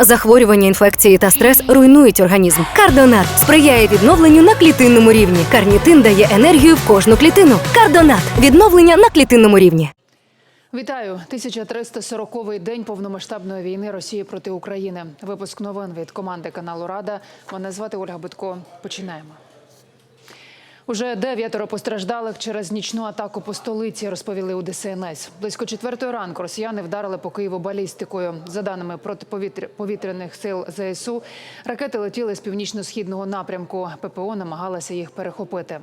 Захворювання, інфекції та стрес руйнують організм. Кардонат сприяє відновленню на клітинному рівні. Карнітин дає енергію в кожну клітину. Кардонат відновлення на клітинному рівні. Вітаю 1340-й день повномасштабної війни Росії проти України. Випуск новин від команди каналу Рада. Мене звати Ольга Битко. Починаємо. Уже дев'ятеро постраждалих через нічну атаку по столиці, розповіли у ДСНС. Близько четвертої ранку росіяни вдарили по Києву балістикою. За даними протиповітряних сил ЗСУ, ракети летіли з північно-східного напрямку. ППО намагалася їх перехопити.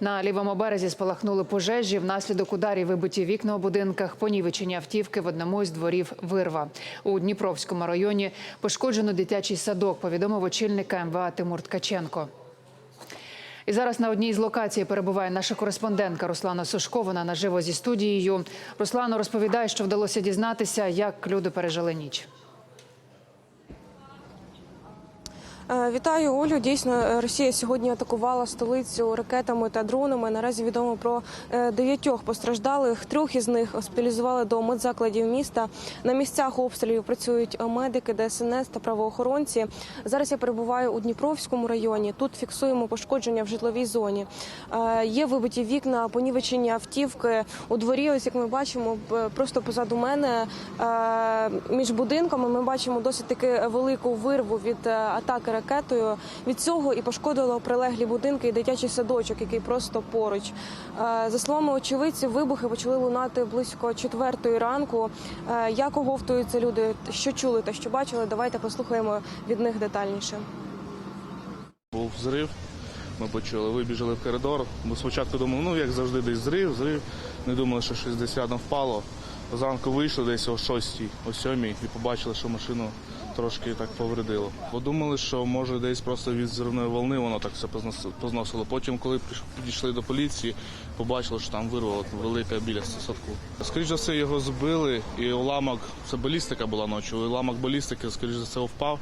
На лівому березі спалахнули пожежі. Внаслідок ударів вибиті вікна у будинках, понівечення автівки в одному із дворів вирва. У Дніпровському районі пошкоджено дитячий садок, повідомив очільник МВА Тимур Ткаченко. І зараз на одній з локацій перебуває наша кореспондентка Руслана Сушко. Вона наживо зі студією. Руслано розповідає, що вдалося дізнатися, як люди пережили ніч. Е, Вітаю Олю. Дійсно, е, Росія сьогодні атакувала столицю ракетами та дронами. Наразі відомо про е, дев'ятьох постраждалих. Трьох із них госпіталізували до медзакладів міста. На місцях обстрілів працюють е, медики, ДСНС та правоохоронці. Зараз я перебуваю у Дніпровському районі. Тут фіксуємо пошкодження в житловій зоні. Е, Є вибиті вікна, понівечення автівки у дворі. Ось як ми бачимо, просто позаду мене е, між будинками ми бачимо досить таки велику вирву від е, атаки ракетою. Від цього і пошкодило прилеглі будинки і дитячий садочок, який просто поруч. Е, За словами очевидців, вибухи почали лунати близько четвертої ранку. Е, Як оговтуються люди, що чули та що бачили? Давайте послухаємо від них детальніше. Був взрив, ми почули, вибіжали в коридор. Ми спочатку думали, ну як завжди, десь зрив, зрив. Не думали, що щось десь рядом впало. Зранку вийшли десь о 6, о 7 і побачили, що машину трошки так повредило. Подумали, що може десь просто від зривної волни воно так все познос- позносило. Потім, коли підійшли до поліції, побачили, що там вирвало велика біля садку. Скоріше за все, його збили, і уламок, це балістика була ночі, уламок балістики, скоріше за все, впав.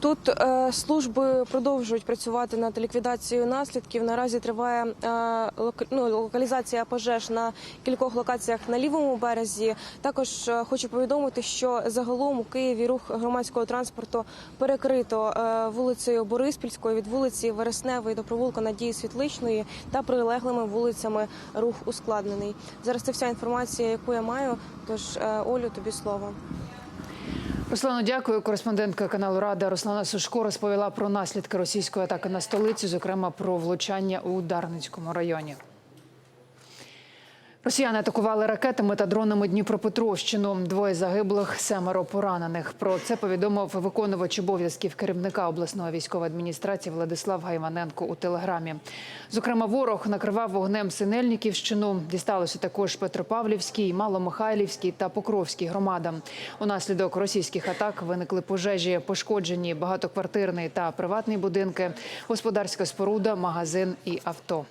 Тут е, служби продовжують працювати над ліквідацією наслідків. Наразі триває е, ну, локалізація пожеж на кількох локаціях на лівому березі. Також е, хочу повідомити, що загалом у Києві рух громадського транспорту перекрито вулицею Бориспільською від вулиці Вересневої до провулка Надії Світличної та прилеглими вулицями рух ускладнений. Зараз це вся інформація, яку я маю. Тож Олю, тобі слово. Руслано, дякую. Кореспондентка каналу Рада Руслана Сушко розповіла про наслідки російської атаки на столицю, зокрема про влучання у Дарницькому районі. Росіяни атакували ракетами та дронами Дніпропетровщину. Двоє загиблих, семеро поранених. Про це повідомив виконувач обов'язків керівника обласної військової адміністрації Владислав Гайваненко у телеграмі. Зокрема, ворог накривав вогнем Синельниківщину. Дісталося також Петропавлівській, Маломихайлівській та Покровській громадам. Унаслідок російських атак виникли пожежі, пошкоджені багатоквартирний та приватний будинки, господарська споруда, магазин і авто.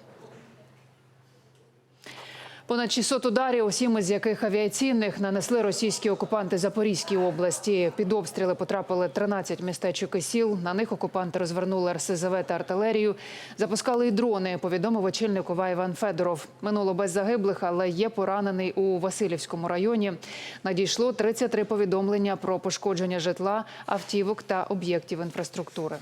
Понад 600 ударів, сім із яких авіаційних нанесли російські окупанти Запорізькій області. Під обстріли потрапили 13 містечок і сіл. На них окупанти розвернули РСЗВ та артилерію. Запускали й дрони. Повідомив очільник ОВА Іван Федоров. Минуло без загиблих, але є поранений у Васильівському районі. Надійшло 33 повідомлення про пошкодження житла, автівок та об'єктів інфраструктури.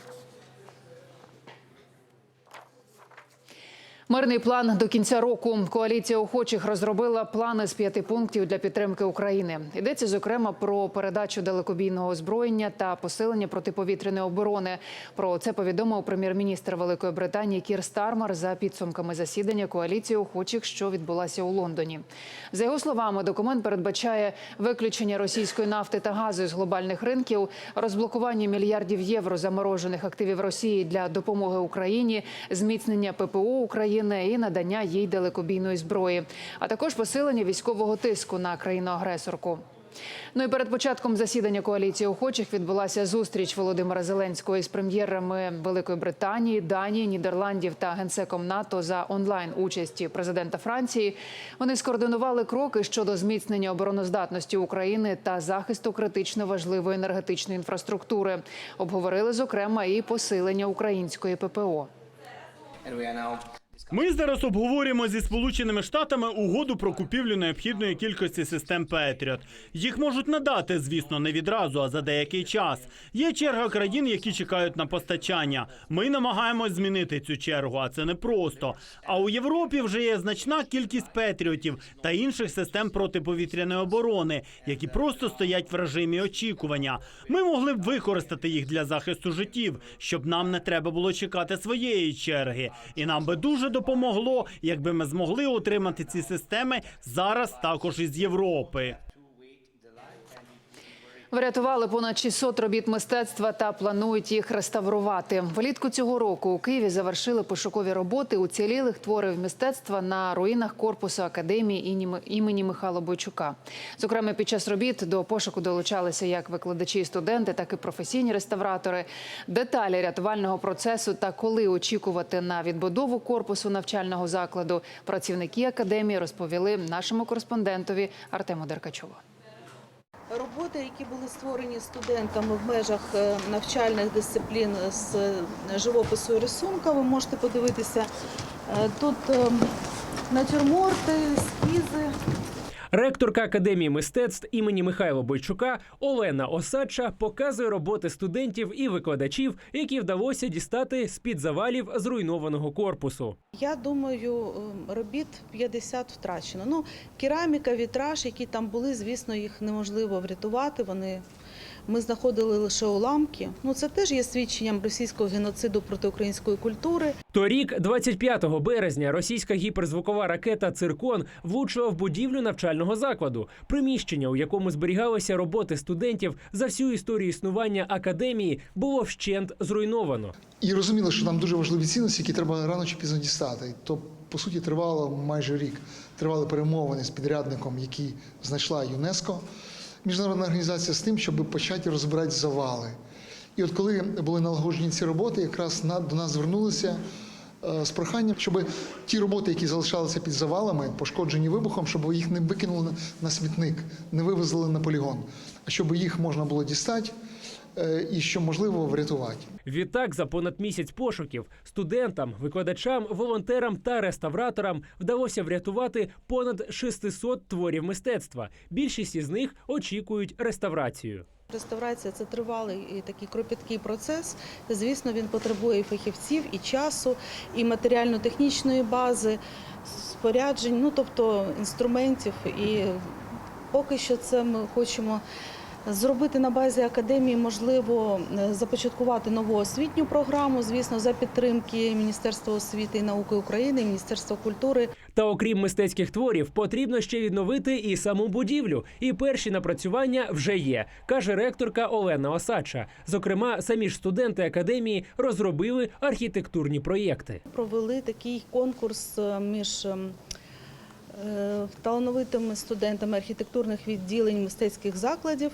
Мирний план до кінця року. Коаліція охочих розробила плани з п'яти пунктів для підтримки України. Йдеться зокрема про передачу далекобійного озброєння та посилення протиповітряної оборони. Про це повідомив прем'єр-міністр Великої Британії Кір Стармер за підсумками засідання коаліції охочих, що відбулася у Лондоні. За його словами, документ передбачає виключення російської нафти та газу з глобальних ринків, розблокування мільярдів євро заморожених активів Росії для допомоги Україні, зміцнення ППО України і надання їй далекобійної зброї, а також посилення військового тиску на країну-агресорку. Ну і перед початком засідання коаліції охочих відбулася зустріч Володимира Зеленського із прем'єрами Великої Британії, Данії, Нідерландів та генсеком НАТО за онлайн участі президента Франції. Вони скоординували кроки щодо зміцнення обороноздатності України та захисту критично важливої енергетичної інфраструктури. Обговорили зокрема і посилення української ППО. Ми зараз обговорюємо зі Сполученими Штатами угоду про купівлю необхідної кількості систем Петріот. Їх можуть надати, звісно, не відразу, а за деякий час. Є черга країн, які чекають на постачання. Ми намагаємось змінити цю чергу, а це непросто. А у Європі вже є значна кількість Петріотів та інших систем протиповітряної оборони, які просто стоять в режимі очікування. Ми могли б використати їх для захисту життів, щоб нам не треба було чекати своєї черги. І нам би дуже допомогло, якби ми змогли отримати ці системи зараз також із Європи. Врятували понад 600 робіт мистецтва та планують їх реставрувати. Влітку цього року у Києві завершили пошукові роботи уцілілих творів мистецтва на руїнах корпусу академії імені Михайла Бойчука. Зокрема, під час робіт до пошуку долучалися як викладачі і студенти, так і професійні реставратори. Деталі рятувального процесу та коли очікувати на відбудову корпусу навчального закладу працівники академії розповіли нашому кореспондентові Артему Деркачову. Роботи, які були створені студентами в межах е, навчальних дисциплін з е, живопису і рисунка, ви можете подивитися. Е, Тут е, натюрморти, ескізи. Ректорка Академії мистецтв імені Михайла Бойчука Олена Осадча показує роботи студентів і викладачів, які вдалося дістати з під завалів зруйнованого корпусу. Я думаю, е, робіт 50 втрачено. Ну, кераміка, вітраж, які там були, звісно, їх неможливо врятувати. Вони ми знаходили лише уламки. Ну це теж є свідченням російського геноциду проти української культури. Торік, 25 березня, російська гіперзвукова ракета Циркон влучила в будівлю навчального закладу, приміщення, у якому зберігалися роботи студентів за всю історію існування академії, було вщент зруйновано. І розуміли, що там дуже важливі цінності, які треба рано чи пізно дістати. То, по суті, тривало майже рік. Тривали перемовини з підрядником, який знайшла ЮНЕСКО, міжнародна організація з тим, щоб почати розбирати завали. І от коли були налагоджені ці роботи, якраз до нас звернулися е, з проханням, щоб ті роботи, які залишалися під завалами, пошкоджені вибухом, щоб їх не викинули на- смітник, не вивезли на полігон, а щоб їх можна було дістати і що можливо врятувати. Відтак, за понад місяць пошуків студентам, викладачам, волонтерам та реставраторам вдалося врятувати понад 600 творів мистецтва. Більшість із них очікують реставрацію. Реставрація це тривалий і такий кропіткий процес. Звісно, він потребує і фахівців, і часу, і матеріально-технічної бази, споряджень, ну тобто інструментів. І поки що це ми хочемо зробити на базі академії, можливо, е, започаткувати нову освітню програму, звісно, за підтримки Міністерства освіти і науки України, Міністерства культури. Та окрім мистецьких творів, потрібно ще відновити і саму будівлю. І перші напрацювання вже є, каже ректорка Олена Осадча. Зокрема, самі ж студенти академії розробили архітектурні проєкти. провели такий конкурс е, між е, талановитими студентами архітектурних відділень мистецьких закладів.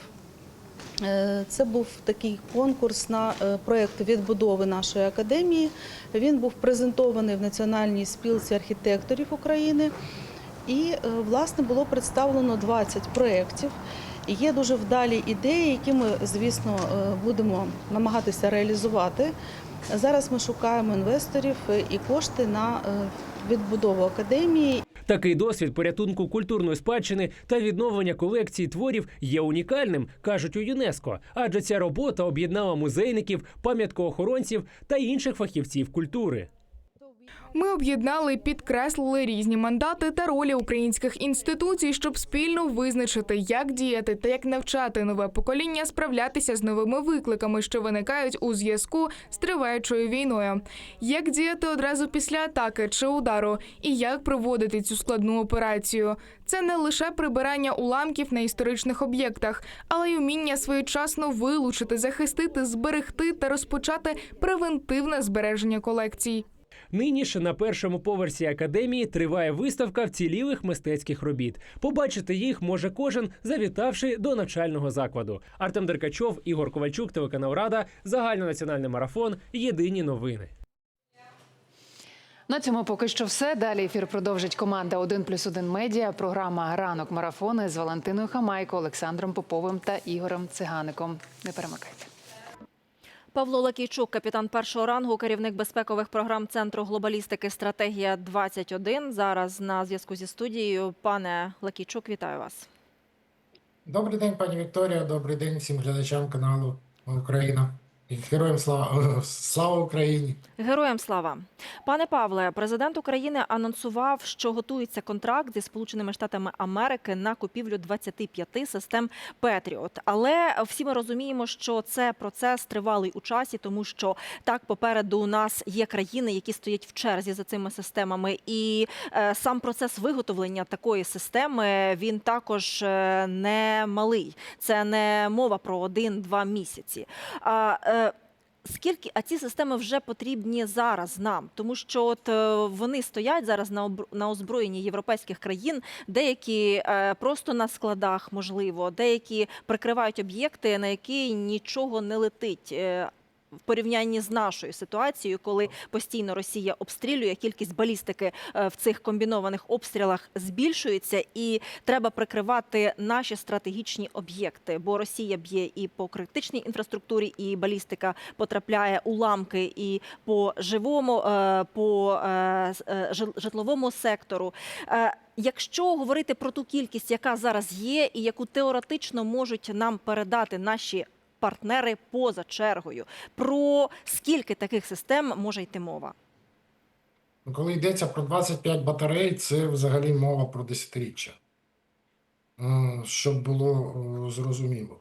Е, Це був такий конкурс на е, проєкт відбудови нашої академії. Він був презентований в Національній спілці архітекторів України. І, е, власне, було представлено 20 проєктів. Є дуже вдалі ідеї, які ми, звісно, будемо намагатися реалізувати. Зараз ми шукаємо інвесторів і кошти на відбудову академії. Такий досвід порятунку культурної спадщини та відновлення колекції творів є унікальним, кажуть у ЮНЕСКО, адже ця робота об'єднала музейників, пам'яткоохоронців та інших фахівців культури. Ми об'єднали і підкреслили різні мандати та ролі українських інституцій, щоб спільно визначити, як діяти та як навчати нове покоління справлятися з новими викликами, що виникають у зв'язку з триваючою війною, як діяти одразу після атаки чи удару, і як проводити цю складну операцію. Це не лише прибирання уламків на історичних об'єктах, але й уміння своєчасно вилучити, захистити, зберегти та розпочати превентивне збереження колекцій. Нині ж на першому поверсі академії триває виставка вцілілих мистецьких робіт. Побачити їх може кожен, завітавши до навчального закладу. Артем Деркачов, Ігор Ковальчук, телеканал Рада, загальнонаціональний марафон. Єдині новини. На цьому поки що все. Далі ефір продовжить команда «1 плюс 1 медіа. Програма Ранок марафони з Валентиною Хамайко, Олександром Поповим та Ігорем Цигаником. Не перемикайте. Павло Лакійчук, капітан першого рангу, керівник безпекових програм Центру глобалістики Стратегія 21 Зараз на зв'язку зі студією. Пане Лакійчук, вітаю вас. Добрий день, пані Вікторія. Добрий день всім глядачам каналу Україна. Героям слава слава Україні! Героям слава, пане Павле. Президент України анонсував, що готується контракт зі Сполученими Штатами Америки на купівлю 25 систем Петріот. Але всі ми розуміємо, що це процес тривалий у часі, тому що так попереду у нас є країни, які стоять в черзі за цими системами, і е, сам процес виготовлення такої системи він також е, не малий. Це не мова про один-два місяці. А е, Скільки а ці системи вже потрібні зараз нам, тому що от е, вони стоять зараз на на озброєнні європейських країн, деякі е, просто на складах, можливо, деякі прикривають об'єкти, на які нічого не летить. В порівнянні з нашою ситуацією, коли постійно Росія обстрілює, кількість балістики е, в цих комбінованих обстрілах збільшується, і треба прикривати наші стратегічні об'єкти, бо Росія б'є і по критичній інфраструктурі, і балістика потрапляє уламки і по живому, е, по е, житловому сектору. Якщо говорити про ту кількість, яка зараз є, і яку теоретично можуть нам передати наші партнери поза чергою, про скільки таких систем може йти мова? Ну, Коли йдеться про 25 батарей, це взагалі мова про десятиріччя. Е, Щоб було е, зрозуміло.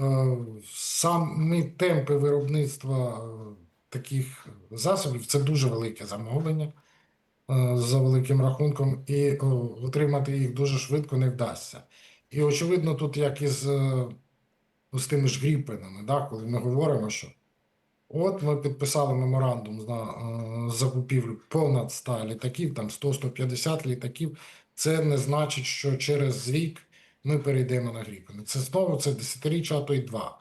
Е, Самі темпи виробництва таких засобів це дуже велике замовлення за великим рахунком, і отримати їх дуже швидко не вдасться. І очевидно, тут як із ну, з тими ж гріпенами, да, коли ми говоримо, що От ми підписали меморандум на е, закупівлю понад 100 літаків, там 100-150 літаків. Це не значить, що через рік ми перейдемо на Гріпени. Це знову це десятиріччя, а то й два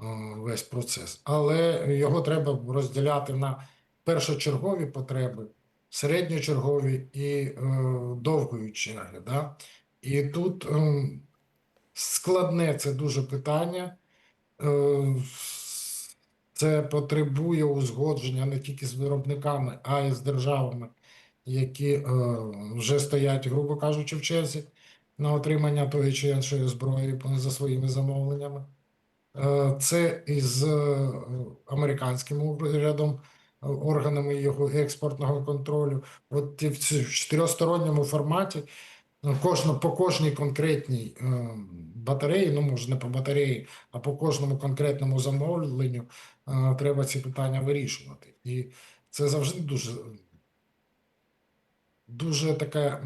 е, весь процес. Але його треба розділяти на першочергові потреби, середньочергові і е, довгої черги. Да? І тут е, складне це дуже питання. Е, це потребує узгодження не тільки з виробниками, а й з державами, які е, вже стоять, грубо кажучи, в черзі на отримання тої чи іншої зброї за своїми замовленнями. Е, це із американським урядом, органами його експортного контролю. От в чотиристоронньому форматі ну, кожна, по кожній конкретній е, батареї, ну може не по батареї, а по кожному конкретному замовленню е, треба ці питання вирішувати. І це завжди дуже, дуже таке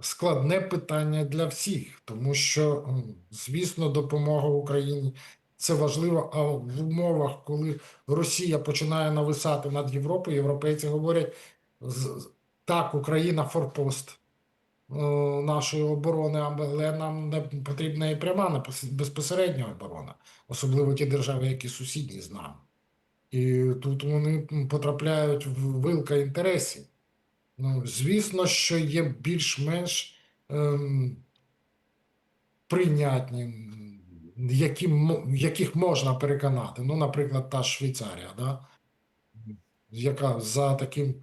складне питання для всіх, тому що, звісно, допомога Україні це важливо, а в умовах, коли Росія починає нависати над Європою, європейці говорять, так, Україна форпост е, нашої оборони, але нам не потрібна і пряма безпосередня оборона, особливо ті держави, які сусідні з нами. І тут вони потрапляють в вилка інтересів. Ну, звісно, що є більш-менш ем, прийнятні, які, яких можна переконати. Ну, наприклад, та Швейцарія, да? яка за таким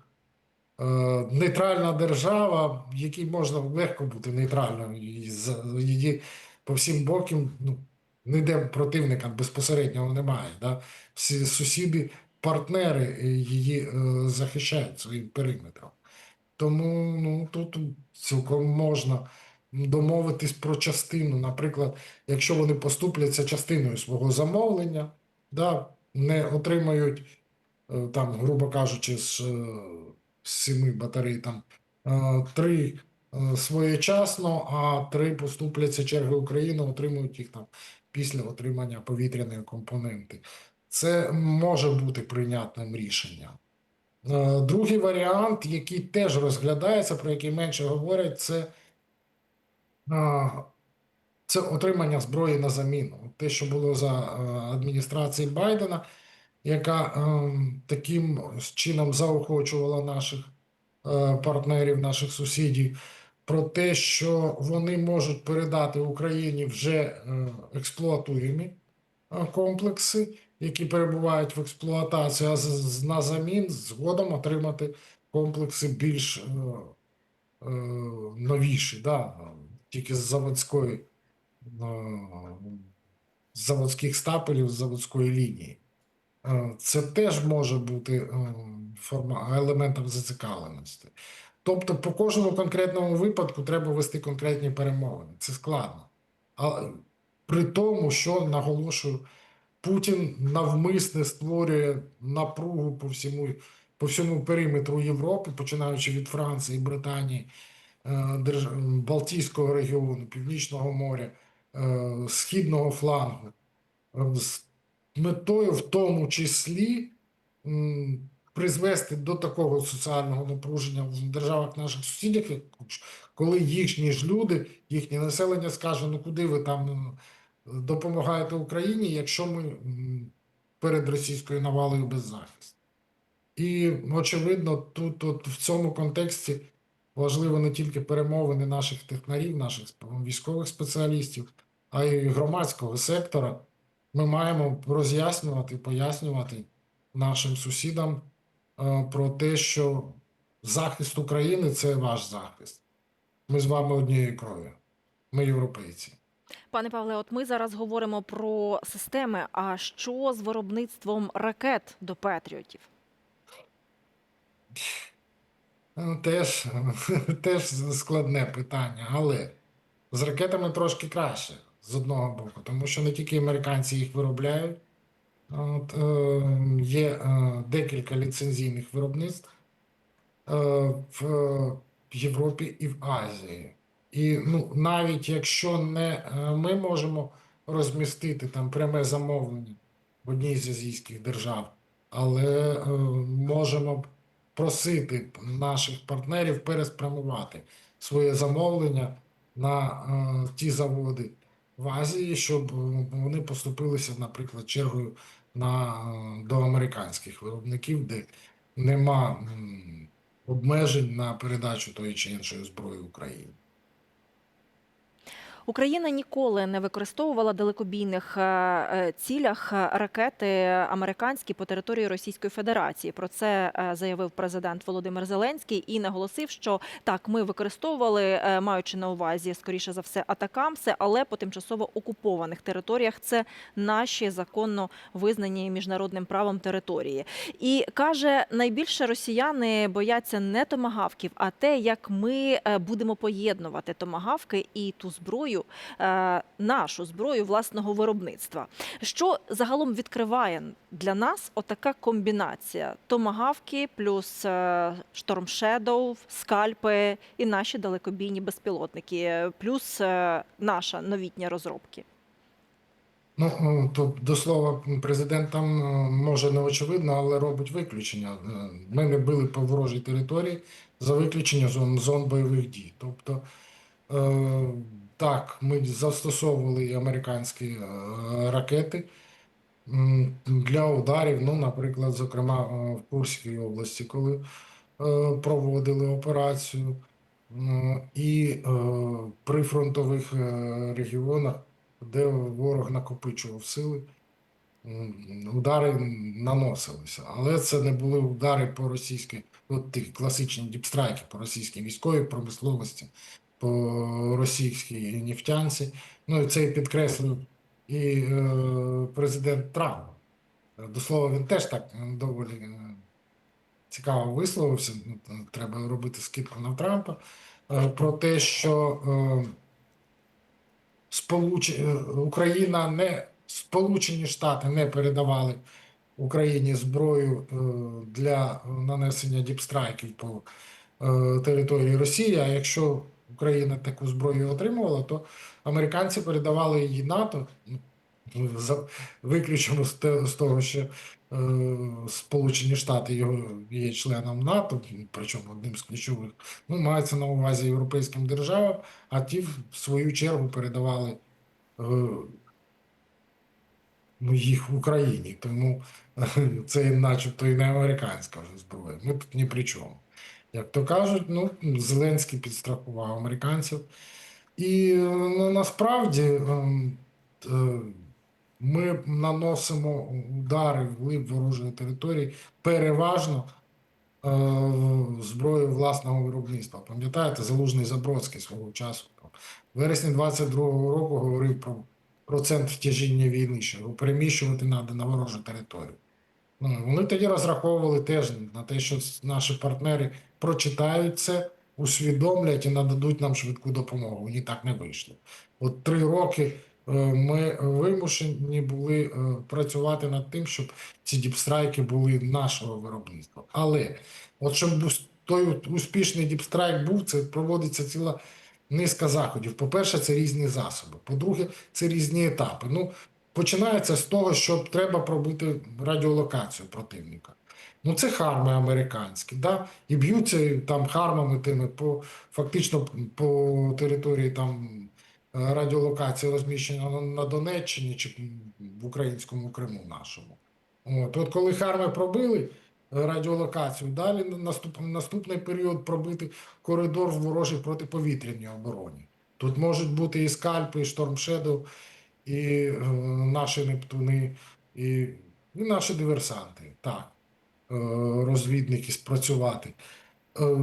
нейтральна держава, якій можна легко бути нейтральною, її по всім бокам ну, ніде противника безпосереднього немає. Да? Всі сусіди, партнери е, її е, захищають своїм периметром. Тому ну, тут цілком можна домовитись про частину. Наприклад, якщо вони поступляться частиною свого замовлення, да, не отримають е, там, грубо кажучи, е, з семи батарей там е, три е, своєчасно, а три поступляться черги України, отримують їх там після отримання повітряної компоненти. Це може бути прийнятним рішенням. Е, Другий варіант, який теж розглядається, про який менше говорять, це, це отримання зброї на заміну. Те, що було за адміністрації Байдена, яка е, таким чином заохочувала наших е, партнерів, наших сусідів, про те, що вони можуть передати Україні вже е, експлуатуємі комплекси, які перебувають в експлуатації, а з- на замін згодом отримати комплекси більш новіші, да, тільки з заводської, заводських стапелів, заводської лінії. Е, Це теж може бути е, форма, елементом зацікавленості. Тобто, по кожному конкретному випадку треба вести конкретні перемовини. Це складно. А при тому, що наголошую, Путін навмисне створює напругу по всьому, по всьому периметру Європи, починаючи від Франції, Британії, е, держ- Балтійського регіону, Північного моря, Східного флангу, метою в тому числі призвести до такого соціального напруження в державах наших сусідів, коли їхні ж люди, їхнє населення скаже, ну куди ви там ну, допомагаєте Україні, якщо ми перед російською навалою беззахист. І очевидно, тут от, в цьому контексті важливо не тільки перемовини наших технарів, наших військових спеціалістів, а й громадського сектора. Ми маємо роз'яснювати, пояснювати нашим сусідам е, про те, що захист України це ваш захист. Ми з вами однієї крові. Ми європейці. Пане Павле, от ми зараз говоримо про системи. А що з виробництвом ракет до Петріотів? Ну, Теж, теж складне питання, але з ракетами трошки краще з одного боку, тому що не тільки американці їх виробляють, е, є е, декілька ліцензійних виробництв е, в Європі і в Азії. І ну, навіть якщо не ми можемо розмістити там пряме замовлення в одній з азійських держав, але можемо просити наших партнерів переспрямувати своє замовлення на ті заводи в Азії, щоб вони поступилися, наприклад, чергою на, е, до американських виробників, де нема обмежень на передачу тої чи іншої зброї Україні. Україна ніколи не використовувала далекобійних е, е, цілях е, ракети американські по території Російської Федерації. Про це заявив президент Володимир Зеленський і наголосив, що так, ми використовували, маючи на увазі скоріше за все атакамси, але по тимчасово окупованих територіях це наші законно визнані міжнародним правом території. І каже, найбільше росіяни бояться не томагавків, а те, як ми будемо поєднувати томагавки і ту зброю, е, нашу зброю власного виробництва. Що загалом відкриває для нас отака комбінація: томагавки плюс е, Shadow, скальпи і наші далекобійні безпілотники, плюс е, наша новітня розробки. Ну, е, то до слова, президент там е, може не очевидно, але робить виключення. Е, Ми не били по ворожій території за виключення зон, зон бойових дій. Тобто, е, так, ми застосовували і американські е, ракети. Для ударів, ну, наприклад, зокрема, е, в Курській області, коли е, проводили операцію, і при фронтових регіонах де ворог накопичував сили, удари наносилися. Але це не були удари по російській, от ті класичні діпстрайки по російській військовій промисловості, російській нефтянці. Ну і це підкреслив і е, президент Трамп. До слова, він теж так е, доволі е, цікаво висловився. Ну, Треба робити скидку на Трампа е, про те, що. е, е, Україна не Сполучені Штати не передавали Україні зброю е, для нанесення діпстрайків по е, території Росії. А якщо Україна таку зброю отримувала, то американці передавали її НАТО. Ну, За виключно з того, що е, Сполучені Штати його є членом НАТО, причому одним з ключових, ну, мається на увазі європейським державам, а ті, в свою чергу, передавали е, їх в Україні. Тому це начебто і не американська вже зброя. Ми тут ні при чому. Як то кажуть, ну, Зеленський підстрахував американців. І ну, насправді ем, е, Ми наносимо удари в глиб ворожої території переважно е, зброєю власного виробництва. Пам'ятаєте, Залужний Забродський свого часу в вересні 22-го року говорив про процент втяжіння війни, що його переміщувати треба на ворожу територію. Ну, вони тоді розраховували теж на те, що наші партнери прочитають це, усвідомлять і нададуть нам швидку допомогу. Вони так не вийшло. От три роки е, ми вимушені були е, працювати над тим, щоб ці діпстрайки були нашого виробництва. Але от щоб той успішний діпстрайк був, це проводиться ціла низка заходів. По-перше, це різні засоби. По-друге, це різні етапи. Ну, починається з того, що треба пробити радіолокацію противника. Ну, це харми американські, да? і б'ються там хармами тими по фактично по території там е, радіолокації розміщення на, Донеччині чи в українському Криму нашому. От, от коли харми пробили радіолокацію, далі на- наступ, наступний період пробити коридор в ворожій протиповітряній обороні. Тут можуть бути і скальпи, і штормшедов, і е, наші Нептуни, і, і наші диверсанти. Так, е, розвідники спрацювати. Е,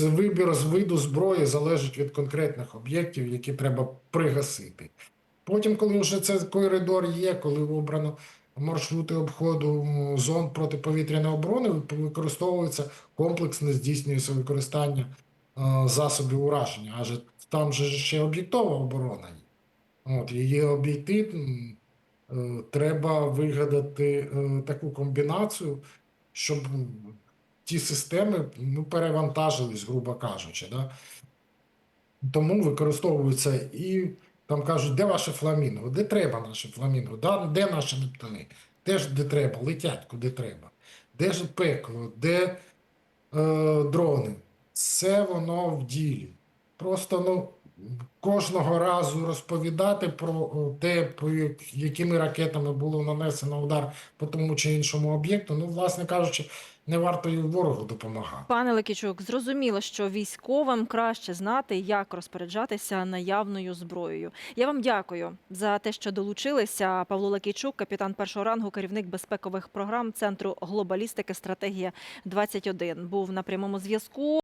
Вибір з виду зброї залежить від конкретних об'єктів, які треба пригасити. Потім, коли вже цей коридор є, коли обрано маршрути обходу зон протиповітряної оборони, використовується комплексно здійснюється використання е, засобів ураження, адже там же ще об'єктова оборона. От, її обійти е, треба вигадати е, таку комбінацію, щоб ті системи ну, перевантажились, грубо кажучи. Да? Тому використовуються і там кажуть, де ваше фламінго? Де треба наше фламінго? Де наші нептуни? Де ж де треба? Летять куди треба. Де ж пекло, де е, дрони? Це воно в ділі. Просто ну, кожного разу розповідати про те, по якими ракетами було нанесено удар по тому чи іншому об'єкту, ну, власне кажучи, не варто і ворогу допомагати. Пане Лекічук, зрозуміло, що військовим краще знати, як розпоряджатися наявною зброєю. Я вам дякую за те, що долучилися. Павло Лекічук, капітан першого рангу, керівник безпекових програм Центру глобалістики Стратегія 21 був на прямому зв'язку.